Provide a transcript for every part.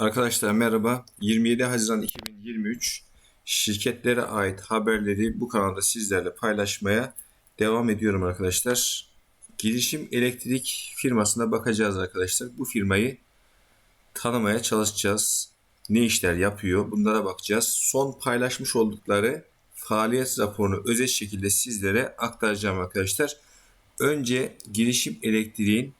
Arkadaşlar merhaba. 27 Haziran 2023 şirketlere ait haberleri bu kanalda sizlerle paylaşmaya devam ediyorum arkadaşlar. Girişim Elektrik firmasına bakacağız arkadaşlar. Bu firmayı tanımaya çalışacağız. Ne işler yapıyor bunlara bakacağız. Son paylaşmış oldukları faaliyet raporunu özel şekilde sizlere aktaracağım arkadaşlar. Önce Girişim Elektriğin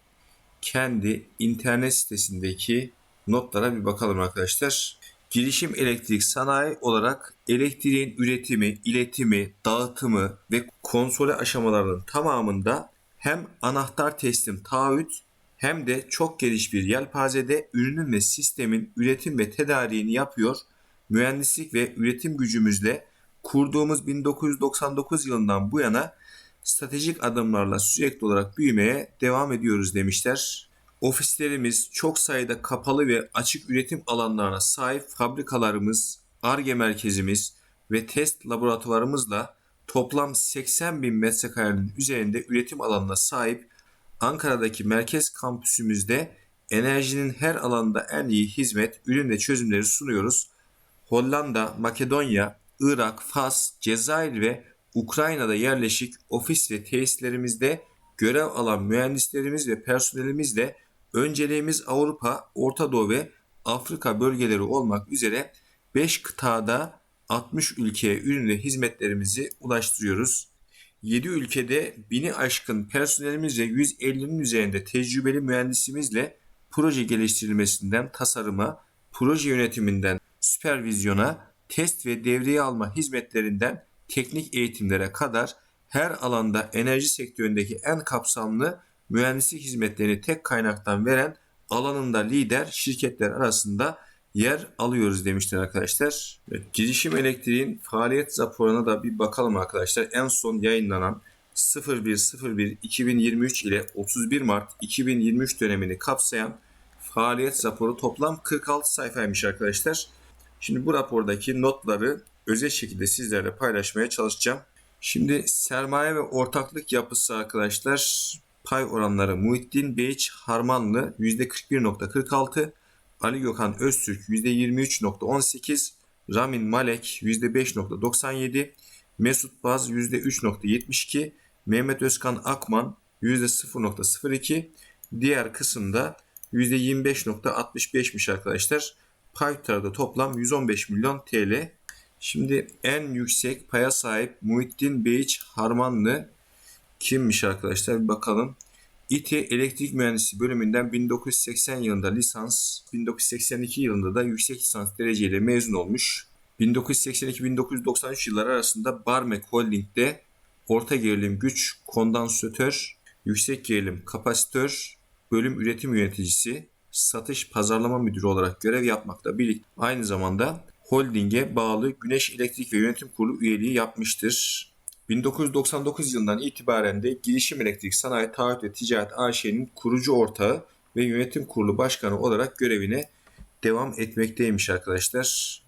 kendi internet sitesindeki notlara bir bakalım arkadaşlar. Girişim elektrik sanayi olarak elektriğin üretimi, iletimi, dağıtımı ve konsole aşamalarının tamamında hem anahtar teslim taahhüt hem de çok geniş bir yelpazede ürünün ve sistemin üretim ve tedariğini yapıyor. Mühendislik ve üretim gücümüzle kurduğumuz 1999 yılından bu yana stratejik adımlarla sürekli olarak büyümeye devam ediyoruz demişler. Ofislerimiz çok sayıda kapalı ve açık üretim alanlarına sahip fabrikalarımız, ARGE merkezimiz ve test laboratuvarımızla toplam 80 bin metrekarenin üzerinde üretim alanına sahip Ankara'daki merkez kampüsümüzde enerjinin her alanda en iyi hizmet, ürün ve çözümleri sunuyoruz. Hollanda, Makedonya, Irak, Fas, Cezayir ve Ukrayna'da yerleşik ofis ve tesislerimizde görev alan mühendislerimiz ve personelimizle önceliğimiz Avrupa, Orta Doğu ve Afrika bölgeleri olmak üzere 5 kıtada 60 ülkeye ürün ve hizmetlerimizi ulaştırıyoruz. 7 ülkede bini aşkın personelimizle 150'nin üzerinde tecrübeli mühendisimizle proje geliştirilmesinden tasarıma, proje yönetiminden süpervizyona, test ve devreye alma hizmetlerinden teknik eğitimlere kadar her alanda enerji sektöründeki en kapsamlı mühendislik hizmetlerini tek kaynaktan veren alanında lider şirketler arasında yer alıyoruz demişler arkadaşlar. Evet, girişim elektriğin faaliyet raporuna da bir bakalım arkadaşlar. En son yayınlanan 01.01.2023 ile 31 Mart 2023 dönemini kapsayan faaliyet raporu toplam 46 sayfaymış arkadaşlar. Şimdi bu rapordaki notları özel şekilde sizlerle paylaşmaya çalışacağım. Şimdi sermaye ve ortaklık yapısı arkadaşlar pay oranları Muhittin Beyiç Harmanlı %41.46, Ali Gökhan Öztürk %23.18, Ramin Malek %5.97, Mesut Baz %3.72, Mehmet Özkan Akman %0.02, diğer kısımda %25.65'miş arkadaşlar. Pay tutarı toplam 115 milyon TL. Şimdi en yüksek paya sahip Muhittin Beyiç Harmanlı kimmiş arkadaşlar bir bakalım. İTİ Elektrik Mühendisi bölümünden 1980 yılında lisans, 1982 yılında da yüksek lisans dereceyle mezun olmuş. 1982-1993 yılları arasında Barmek Holding'de orta gerilim güç kondansatör, yüksek gerilim kapasitör, bölüm üretim yöneticisi, satış pazarlama müdürü olarak görev yapmakta birlikte aynı zamanda holdinge bağlı Güneş Elektrik ve Yönetim Kurulu üyeliği yapmıştır. 1999 yılından itibaren de Girişim Elektrik Sanayi Taahhüt ve Ticaret AŞ'nin kurucu ortağı ve yönetim kurulu başkanı olarak görevine devam etmekteymiş arkadaşlar.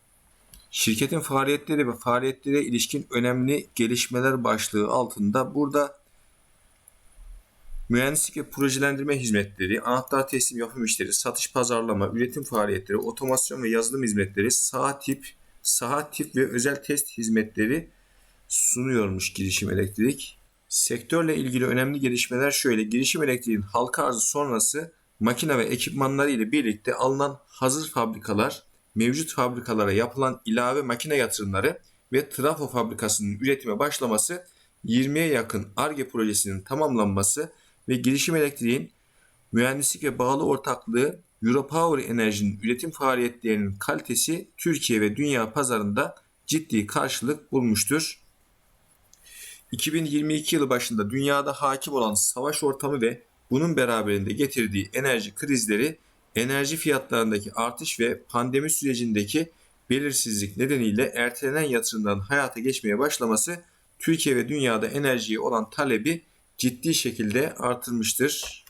Şirketin faaliyetleri ve faaliyetlere ilişkin önemli gelişmeler başlığı altında burada mühendislik ve projelendirme hizmetleri, anahtar teslim yapım işleri, satış pazarlama, üretim faaliyetleri, otomasyon ve yazılım hizmetleri, saha tip, saha tip ve özel test hizmetleri sunuyormuş girişim elektrik. Sektörle ilgili önemli gelişmeler şöyle. Girişim elektriğin halka arzı sonrası makine ve ekipmanları ile birlikte alınan hazır fabrikalar, mevcut fabrikalara yapılan ilave makine yatırımları ve trafo fabrikasının üretime başlaması, 20'ye yakın ARGE projesinin tamamlanması ve girişim elektriğin mühendislik ve bağlı ortaklığı Europower Enerji'nin üretim faaliyetlerinin kalitesi Türkiye ve dünya pazarında ciddi karşılık bulmuştur. 2022 yılı başında dünyada hakim olan savaş ortamı ve bunun beraberinde getirdiği enerji krizleri, enerji fiyatlarındaki artış ve pandemi sürecindeki belirsizlik nedeniyle ertelenen yatırımların hayata geçmeye başlaması Türkiye ve dünyada enerjiye olan talebi ciddi şekilde artırmıştır.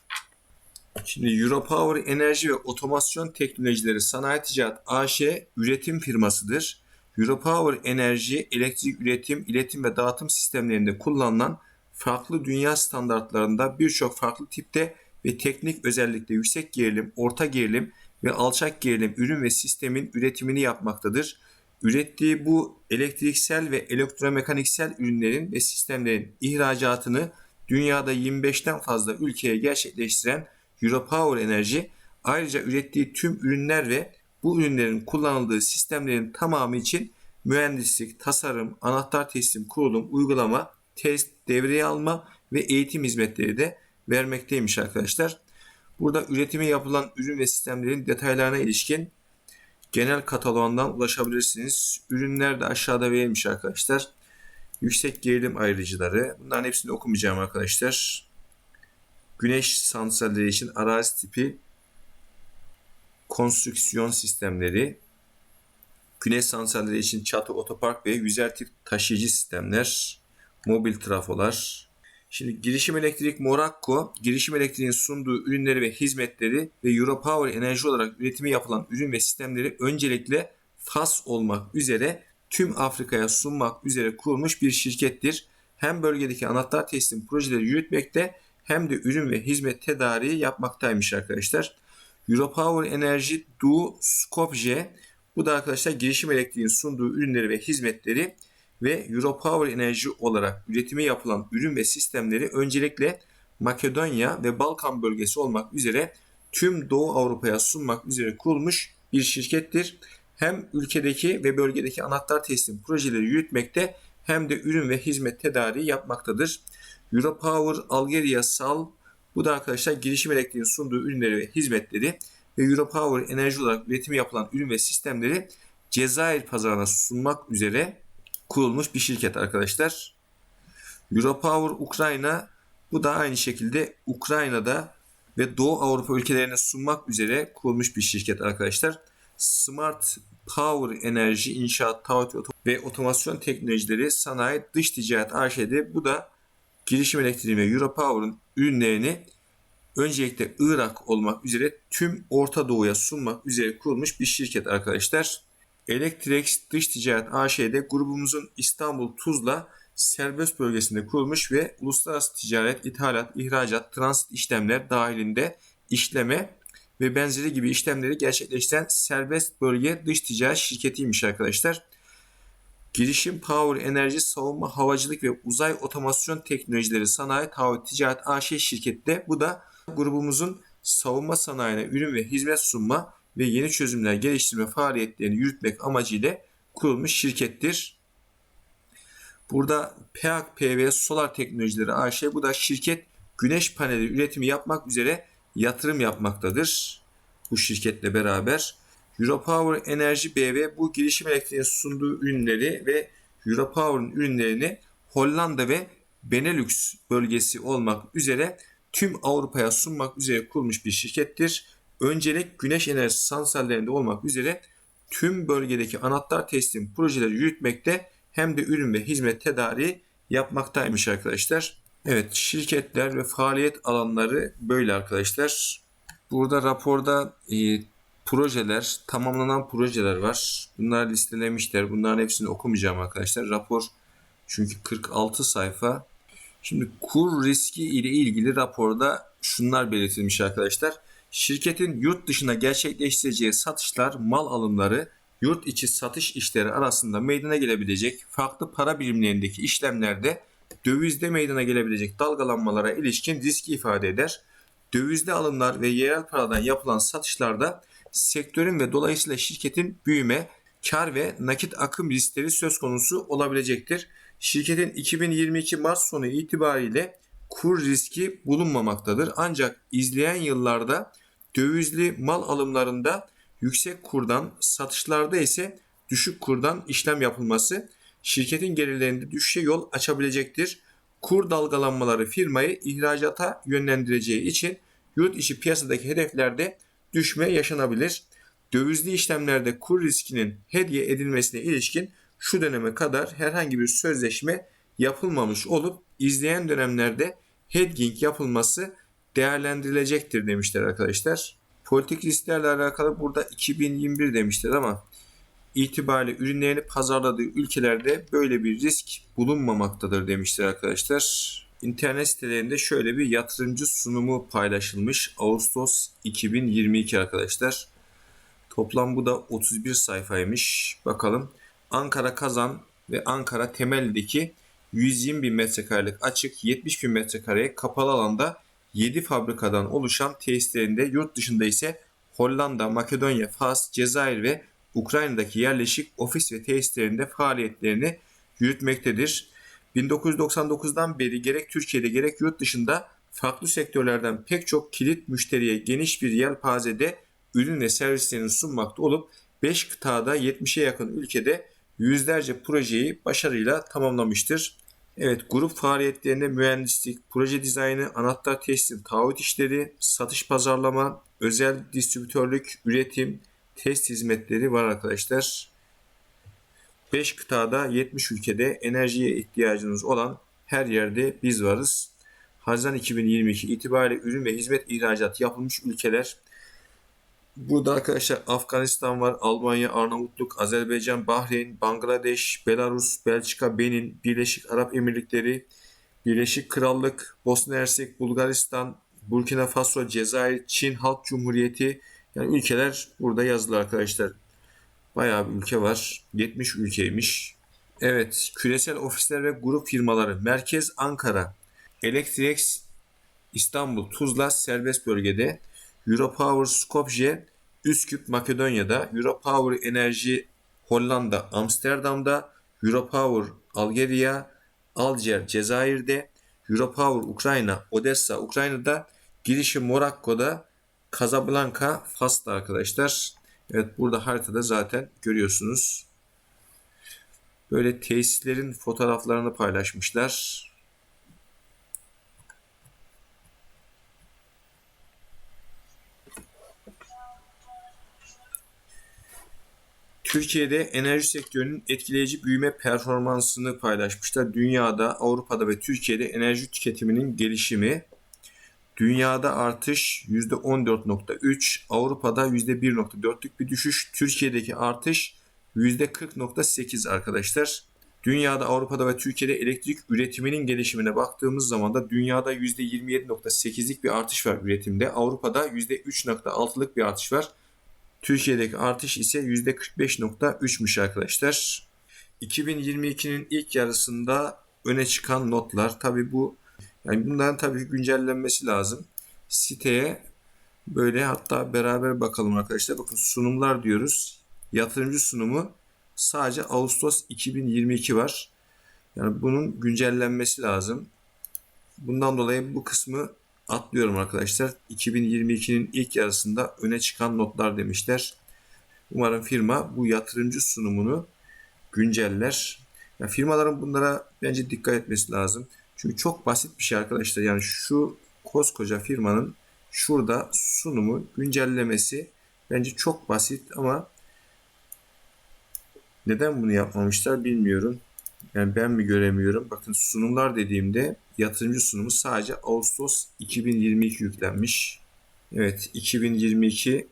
Şimdi Europower Enerji ve Otomasyon Teknolojileri Sanayi Ticaret AŞ üretim firmasıdır. Europower enerji, elektrik üretim, iletim ve dağıtım sistemlerinde kullanılan farklı dünya standartlarında birçok farklı tipte ve teknik özellikle yüksek gerilim, orta gerilim ve alçak gerilim ürün ve sistemin üretimini yapmaktadır. Ürettiği bu elektriksel ve elektromekaniksel ürünlerin ve sistemlerin ihracatını dünyada 25'ten fazla ülkeye gerçekleştiren Europower Enerji ayrıca ürettiği tüm ürünler ve bu ürünlerin kullanıldığı sistemlerin tamamı için mühendislik, tasarım, anahtar teslim, kurulum, uygulama, test, devreye alma ve eğitim hizmetleri de vermekteymiş arkadaşlar. Burada üretimi yapılan ürün ve sistemlerin detaylarına ilişkin genel kataloğundan ulaşabilirsiniz. Ürünler de aşağıda verilmiş arkadaşlar. Yüksek gerilim ayrıcıları. Bunların hepsini okumayacağım arkadaşlar. Güneş santralleri için arazi tipi konstrüksiyon sistemleri. Güneş santralleri için çatı, otopark ve yüzer tip taşıyıcı sistemler. Mobil trafolar. Şimdi girişim elektrik Morakko, girişim elektriğin sunduğu ürünleri ve hizmetleri ve Europower enerji olarak üretimi yapılan ürün ve sistemleri öncelikle FAS olmak üzere tüm Afrika'ya sunmak üzere kurulmuş bir şirkettir. Hem bölgedeki anahtar teslim projeleri yürütmekte hem de ürün ve hizmet tedariği yapmaktaymış arkadaşlar. Europower Enerji Du Skopje bu da arkadaşlar girişim elektriğin sunduğu ürünleri ve hizmetleri ve Europower Enerji olarak üretimi yapılan ürün ve sistemleri öncelikle Makedonya ve Balkan bölgesi olmak üzere tüm Doğu Avrupa'ya sunmak üzere kurulmuş bir şirkettir. Hem ülkedeki ve bölgedeki anahtar teslim projeleri yürütmekte hem de ürün ve hizmet tedariği yapmaktadır. Europower Algeria Sal bu da arkadaşlar girişim elektriğin sunduğu ürünleri ve hizmetleri ve Europower enerji olarak üretimi yapılan ürün ve sistemleri Cezayir pazarına sunmak üzere kurulmuş bir şirket arkadaşlar. Europower Ukrayna bu da aynı şekilde Ukrayna'da ve Doğu Avrupa ülkelerine sunmak üzere kurulmuş bir şirket arkadaşlar. Smart Power Enerji İnşaat, Taahhüt ve Otomasyon Teknolojileri Sanayi Dış Ticaret AŞ'de bu da girişim elektriği ve Europower'ın ürünlerini öncelikle Irak olmak üzere tüm Orta Doğu'ya sunmak üzere kurulmuş bir şirket arkadaşlar. Electrex Dış Ticaret AŞ'de grubumuzun İstanbul Tuzla serbest bölgesinde kurulmuş ve uluslararası ticaret, ithalat, ihracat, transit işlemler dahilinde işleme ve benzeri gibi işlemleri gerçekleştiren serbest bölge dış ticaret şirketiymiş arkadaşlar. Girişim Power Enerji Savunma Havacılık ve Uzay Otomasyon Teknolojileri Sanayi Taahhüt Ticaret AŞ şirkette bu da grubumuzun savunma sanayine ürün ve hizmet sunma ve yeni çözümler geliştirme faaliyetlerini yürütmek amacıyla kurulmuş şirkettir. Burada PEAK PV Solar Teknolojileri AŞ bu da şirket güneş paneli üretimi yapmak üzere yatırım yapmaktadır. Bu şirketle beraber Europower Enerji BV bu girişim elektriğinin sunduğu ürünleri ve Europower'ın ürünlerini Hollanda ve Benelux bölgesi olmak üzere tüm Avrupa'ya sunmak üzere kurulmuş bir şirkettir. Öncelik güneş enerjisi santrallerinde olmak üzere tüm bölgedeki anahtar teslim projeleri yürütmekte hem de ürün ve hizmet tedariği yapmaktaymış arkadaşlar. Evet şirketler ve faaliyet alanları böyle arkadaşlar. Burada raporda e, projeler, tamamlanan projeler var. Bunlar listelemişler. Bunların hepsini okumayacağım arkadaşlar. Rapor çünkü 46 sayfa. Şimdi kur riski ile ilgili raporda şunlar belirtilmiş arkadaşlar. Şirketin yurt dışına gerçekleştireceği satışlar, mal alımları, yurt içi satış işleri arasında meydana gelebilecek farklı para birimlerindeki işlemlerde dövizde meydana gelebilecek dalgalanmalara ilişkin riski ifade eder. Dövizde alımlar ve yerel paradan yapılan satışlarda sektörün ve dolayısıyla şirketin büyüme, kar ve nakit akım riskleri söz konusu olabilecektir. Şirketin 2022 Mart sonu itibariyle kur riski bulunmamaktadır. Ancak izleyen yıllarda dövizli mal alımlarında yüksek kurdan, satışlarda ise düşük kurdan işlem yapılması şirketin gelirlerinde düşüşe yol açabilecektir. Kur dalgalanmaları firmayı ihracata yönlendireceği için yurt içi piyasadaki hedeflerde düşme yaşanabilir. Dövizli işlemlerde kur riskinin hediye edilmesine ilişkin şu döneme kadar herhangi bir sözleşme yapılmamış olup izleyen dönemlerde hedging yapılması değerlendirilecektir demişler arkadaşlar. Politik risklerle alakalı burada 2021 demişler ama itibariyle ürünlerini pazarladığı ülkelerde böyle bir risk bulunmamaktadır demişler arkadaşlar. İnternet sitelerinde şöyle bir yatırımcı sunumu paylaşılmış. Ağustos 2022 arkadaşlar. Toplam bu da 31 sayfaymış. Bakalım. Ankara Kazan ve Ankara Temelli'deki 120 bin metrekarelik açık 70 bin metrekareye kapalı alanda 7 fabrikadan oluşan tesislerinde yurt dışında ise Hollanda, Makedonya, Fas, Cezayir ve Ukrayna'daki yerleşik ofis ve tesislerinde faaliyetlerini yürütmektedir. 1999'dan beri gerek Türkiye'de gerek yurt dışında farklı sektörlerden pek çok kilit müşteriye geniş bir yelpazede ürün ve servislerini sunmakta olup 5 kıtada 70'e yakın ülkede yüzlerce projeyi başarıyla tamamlamıştır. Evet, grup faaliyetlerinde mühendislik, proje dizaynı, anahtar teslim, taahhüt işleri, satış pazarlama, özel distribütörlük, üretim, test hizmetleri var arkadaşlar. 5 kıtada 70 ülkede enerjiye ihtiyacınız olan her yerde biz varız. Haziran 2022 itibariyle ürün ve hizmet ihracat yapılmış ülkeler Burada arkadaşlar Afganistan var, Almanya, Arnavutluk, Azerbaycan, Bahreyn, Bangladeş, Belarus, Belçika, Benin, Birleşik Arap Emirlikleri, Birleşik Krallık, Bosna Hersek, Bulgaristan, Burkina Faso, Cezayir, Çin Halk Cumhuriyeti yani ülkeler burada yazılı arkadaşlar. Bayağı bir ülke var. 70 ülkeymiş. Evet, küresel ofisler ve grup firmaları. Merkez Ankara. Electrix İstanbul, Tuzla serbest bölgede. Europower Skopje Üsküp Makedonya'da, Europower Enerji Hollanda Amsterdam'da, Europower Algeria Alger Cezayir'de, Europower Ukrayna Odessa Ukrayna'da, girişi Morakko'da, Casablanca Fas'ta arkadaşlar. Evet burada haritada zaten görüyorsunuz. Böyle tesislerin fotoğraflarını paylaşmışlar. Türkiye'de enerji sektörünün etkileyici büyüme performansını paylaşmışlar. Dünyada, Avrupa'da ve Türkiye'de enerji tüketiminin gelişimi dünyada artış %14.3, Avrupa'da %1.4'lük bir düşüş, Türkiye'deki artış %40.8 arkadaşlar. Dünyada, Avrupa'da ve Türkiye'de elektrik üretiminin gelişimine baktığımız zaman da dünyada %27.8'lik bir artış var üretimde. Avrupa'da %3.6'lık bir artış var. Türkiye'deki artış ise %45.3'müş arkadaşlar. 2022'nin ilk yarısında öne çıkan notlar. Tabi bu yani bunların tabii güncellenmesi lazım. Siteye böyle hatta beraber bakalım arkadaşlar. Bakın sunumlar diyoruz. Yatırımcı sunumu sadece Ağustos 2022 var. Yani bunun güncellenmesi lazım. Bundan dolayı bu kısmı atlıyorum arkadaşlar. 2022'nin ilk yarısında öne çıkan notlar demişler. Umarım firma bu yatırımcı sunumunu günceller. Yani firmaların bunlara bence dikkat etmesi lazım. Çünkü çok basit bir şey arkadaşlar. Yani şu koskoca firmanın şurada sunumu güncellemesi bence çok basit ama neden bunu yapmamışlar bilmiyorum. Yani ben mi göremiyorum? Bakın sunumlar dediğimde yatırımcı sunumu sadece Ağustos 2022 yüklenmiş. Evet 2022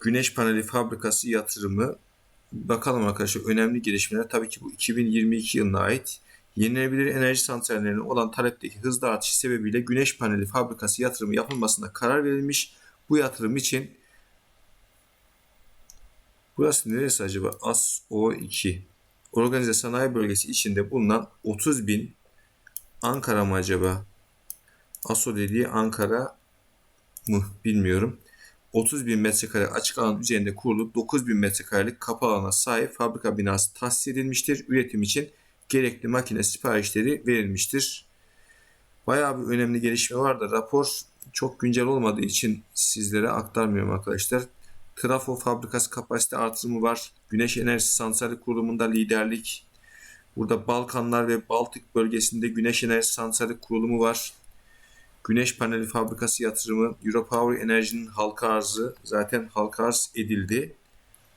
güneş paneli fabrikası yatırımı. Bakalım arkadaşlar önemli gelişmeler. Tabii ki bu 2022 yılına ait. Yenilenebilir enerji santrallerinin olan talepteki hızlı artış sebebiyle güneş paneli fabrikası yatırımı yapılmasına karar verilmiş. Bu yatırım için Burası neresi acaba? ASO2 organize sanayi bölgesi içinde bulunan 30 bin Ankara mı acaba? ASO dediği Ankara mı bilmiyorum. 30 bin metrekare açık alan üzerinde kurulup 9 bin metrekarelik kapı alana sahip fabrika binası tahsis edilmiştir. Üretim için gerekli makine siparişleri verilmiştir. Bayağı bir önemli gelişme var da rapor çok güncel olmadığı için sizlere aktarmıyorum arkadaşlar. Trafo fabrikası kapasite artırımı var. Güneş enerjisi santrali kurulumunda liderlik. Burada Balkanlar ve Baltık bölgesinde güneş enerjisi santrali kurulumu var. Güneş paneli fabrikası yatırımı, Europower Enerji'nin halka arzı zaten halka arz edildi.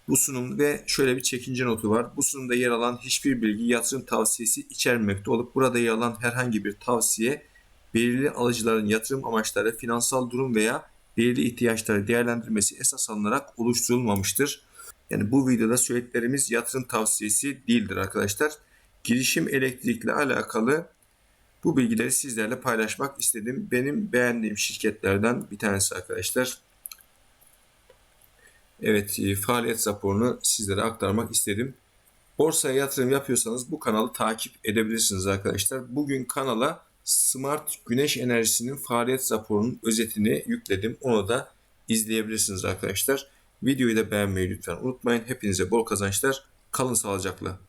Bu sunum ve şöyle bir çekince notu var. Bu sunumda yer alan hiçbir bilgi yatırım tavsiyesi içermekte olup burada yer alan herhangi bir tavsiye belirli alıcıların yatırım amaçları, finansal durum veya belirli ihtiyaçları değerlendirmesi esas alınarak oluşturulmamıştır. Yani bu videoda söylediklerimiz yatırım tavsiyesi değildir arkadaşlar. Girişim elektrikle alakalı bu bilgileri sizlerle paylaşmak istedim. Benim beğendiğim şirketlerden bir tanesi arkadaşlar. Evet, e, faaliyet raporunu sizlere aktarmak istedim. Borsaya yatırım yapıyorsanız bu kanalı takip edebilirsiniz arkadaşlar. Bugün kanala Smart Güneş Enerjisi'nin faaliyet raporunun özetini yükledim. Onu da izleyebilirsiniz arkadaşlar. Videoyu da beğenmeyi lütfen unutmayın. Hepinize bol kazançlar. Kalın sağlıcakla.